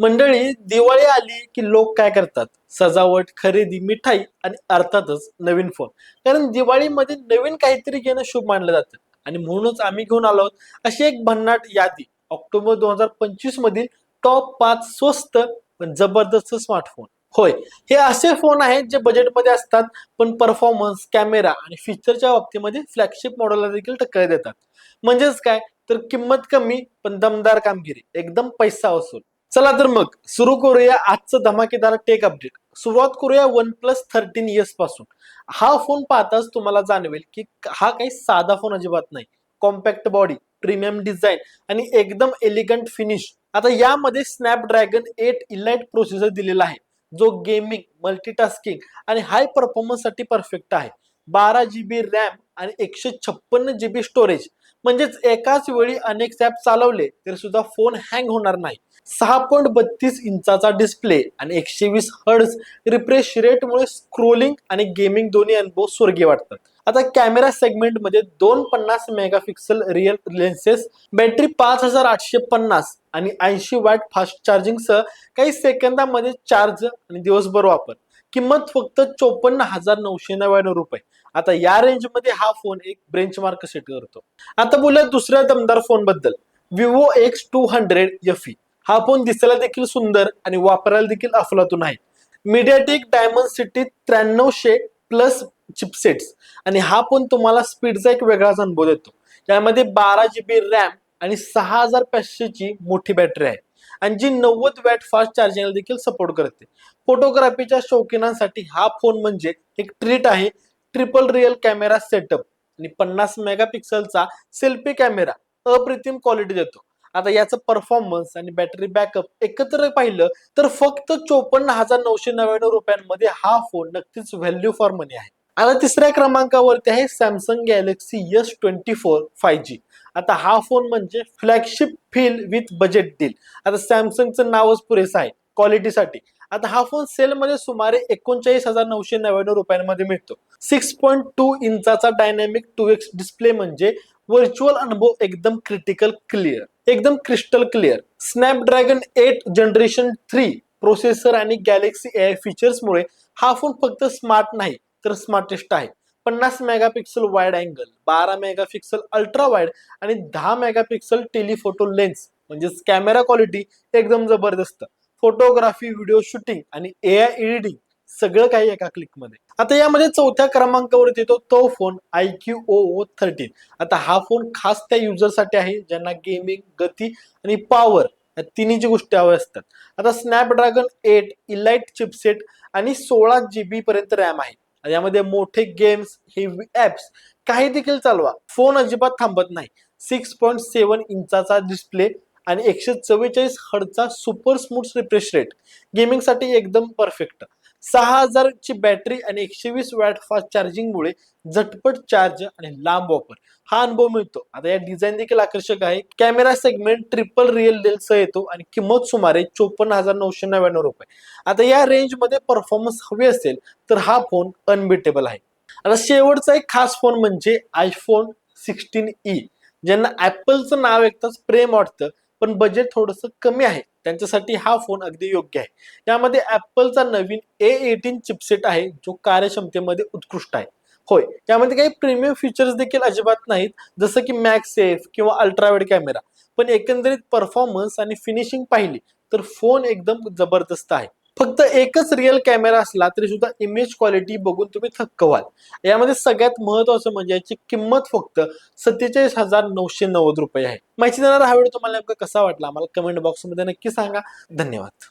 मंडळी दिवाळी आली की लोक काय करतात? सजावट खरेदी मिठाई आणि अर्थातच नवीन फोन कारण दिवाळीमध्ये नवीन काहीतरी घेणं शुभ मानलं जातं. आणि म्हणूनच आम्ही घेऊन आलो आहोत अशी एक भन्नाट यादी. ऑक्टोबर दोन हजार पंचवीस मधील टॉप पाच स्वस्त पण जबरदस्त स्मार्टफोन होय हे असे फोन आहेत जे बजेटमध्ये असतात पण परफॉर्मन्स कॅमेरा आणि फीचरच्या बाबतीमध्ये फ्लॅगशिप मॉडेलला देखील टक्कर देतात. म्हणजेच काय? तर किंमत कमी पण दमदार कामगिरी. एकदम पैसा वसूल. चला तर मग सुरू करूया आजचं धमाकेदार टेक अपडेट सुरुवात करूया वन प्लस थर्टीन इयर्सपासून. हा फोन पाहताच तुम्हाला जाणवेल की हा काही साधा फोन अजिबात नाही. कॉम्पॅक्ट बॉडी प्रीमियम डिझाईन आणि एकदम एलिगंट फिनिश आता यामध्ये स्नॅपड्रॅगन एट इलाइट प्रोसेसर दिलेला आहे. जो गेमिंग मल्टीटास्किंग आणि हाय परफॉर्मन्ससाठी परफेक्ट आहे. बारा जी बी रॅम आणि एकशे छप्पन्न जी बी स्टोरेज म्हणजेच एकाच वेळी अनेक ॲप चालवले तरी सुद्धा फोन हँग होणार नाही. सहा पॉईंट बत्तीस इंचाचा डिस्प्ले आणि एकशे वीस हर्ड्स रिफ्रेश रेटमुळे स्क्रोलिंग आणि गेमिंग दोन्ही अनुभव स्वर्गीय वाटतात. आता कॅमेरा सेगमेंटमध्ये दोन पन्नास मेगापिक्सल रिअल लेन्सेस बॅटरी पाच हजार आठशे पन्नास आणि ऐंशी वॅट फास्ट चार्जिंगसह काही सेकंदामध्ये चार्ज आणि दिवसभर वापर. किंमत फक्त चोपन्न हजार नऊशे नव्याण्णव रुपये. आता या रेंजमध्ये हा फोन एक बेंचमार्क सेट करतो. आता बोलूया दुसऱ्या दमदार फोनबद्दल. Vivo X two hundred F E हा फोन दिसायला देखील सुंदर आणि वापरायला देखील अफलातून आहे. मीडियाटेक डायमंड सिटी त्र्याण्णवशे प्लस चिपसेट्स आणि हा फोन तुम्हाला स्पीडचा एक वेगळाच अनुभव देतो. यामध्ये बारा जी बी रॅम आणि सहा हजार पाचशेची मोठी बॅटरी आहे. आणि जी नव्वद वॅट फास्ट चार्जिंगला देखील सपोर्ट करते. फोटोग्राफीच्या शौकीनांसाठी हा फोन म्हणजे एक ट्रीट आहे. ट्रिपल रिअल कॅमेरा सेटअप आणि पन्नास मेगापिक्सलचा सेल्फी कॅमेरा अप्रतिम क्वालिटी देतो. आता याचं परफॉर्मन्स आणि बॅटरी बॅकअप एकत्र पाहिलं तर फक्त चोपन्न हजार नऊशे नव्याण्णव रुपयांमध्ये हा फोन नक्कीच व्हॅल्यू फॉर मनी आहे. आता तिसऱ्या क्रमांकावरती आहे Samsung Galaxy S twenty four five G आता हा फोन म्हणजे flagship feel with budget deal आता सॅमसंगचं नावच पुरेसं आहे. क्वालिटीसाठी. आता हा फोन सेलमध्ये सुमारे एकोणचाळीस हजार नऊशे नव्याण्णव रुपयांमध्ये मिळतो. सिक्स पॉईंट टू इंचाचा डायनॅमिक टू एक्स डिस्प्ले म्हणजे व्हर्च्युअल अनुभव एकदम क्रिटिकल क्लिअर एकदम crystal clear. Snapdragon eight generation three processor आणि गॅलेक्सी ए आय फीचर्समुळे हा फोन फक्त स्मार्ट नाही तर स्मार्टेस्ट आहे. पन्नास मेगापिक्सल वाईड अँगल बारा मेगापिक्सल अल्ट्रा वाईड आणि दहा मेगापिक्सल टेलिफोटो लेन्स म्हणजेच कॅमेरा क्वालिटी एकदम जबरदस्त. फोटोग्राफी व्हिडिओ शूटिंग आणि ए आय एडिटिंग सगळं काही एका क्लिकमध्ये आता यामध्ये चौथ्या क्रमांकावर येतो तो phone I Q O O thirteen आता हा फोन खास त्या युजरसाठी आहे ज्यांना गेमिंग गती आणि पॉवर या तिन्हीची गोष्टी हव्या असतात. आता स्नॅपड्रॅगन एट इलाइट चिपसेट आणि सोळा जी बी पर्यंत रॅम आहे. यामध्ये मोठे गेम्स हेवी ऍप्स काही देखील चालवा. फोन अजिबात थांबत नाही. सिक्स पॉईंट सेवन इंचाचा डिस्प्ले आणि एकशे चव्वेचाळीस हडचा सुपर स्मूथ रिफ्रेश रेट गेमिंगसाठी एकदम परफेक्ट सहा हजारची बॅटरी आणि एकशे वीस वॅट फास्ट चार्जिंगमुळे झटपट चार्ज आणि लांब वापर. हा अनुभव मिळतो. आता या डिझाईन देखील आकर्षक आहे. कॅमेरा सेगमेंट ट्रिपल रिअल लेन्ससह येतो आणि किंमत सुमारे चोपन्न हजार नऊशे नव्याण्णव रुपये. आता या रेंजमध्ये परफॉर्मन्स हवी असेल तर हा फोन अनबिटेबल आहे. आता शेवटचा एक खास फोन म्हणजे आयफोन सिक्स्टीन ई ज्यांना ऍपलचं नाव ऐकताच प्रेम वाटतं. पण बजेट थोडंसं कमी आहे. त्यांच्यासाठी हा फोन अगदी योग्य आहे. यामध्ये ऍपलचा नवीन ए एटीन चिपसेट आहे जो कार्यक्षमतेमध्ये उत्कृष्ट आहे. होय यामध्ये काही प्रीमियम फीचर्स देखील अजिबात नाहीत. जसं की मॅक्स सेफ किंवा अल्ट्रावेड कॅमेरा पण एकंदरीत परफॉर्मन्स आणि फिनिशिंग पाहिली तर फोन एकदम जबरदस्त आहे. फक्त एकच रिअल कॅमेरा असला तरी सुद्धा इमेज क्वालिटी बघून तुम्ही थक्क व्हाल. यामध्ये सगळ्यात महत्वाचं म्हणजे याची किंमत फक्त सत्तेचाळीस हजार नऊशे नव्वद रुपये आहे. माहिती देणारा हा व्हिडिओ तुम्हाला नेमका कसा वाटला? आम्हाला कमेंट बॉक्समध्ये नक्की सांगा. धन्यवाद.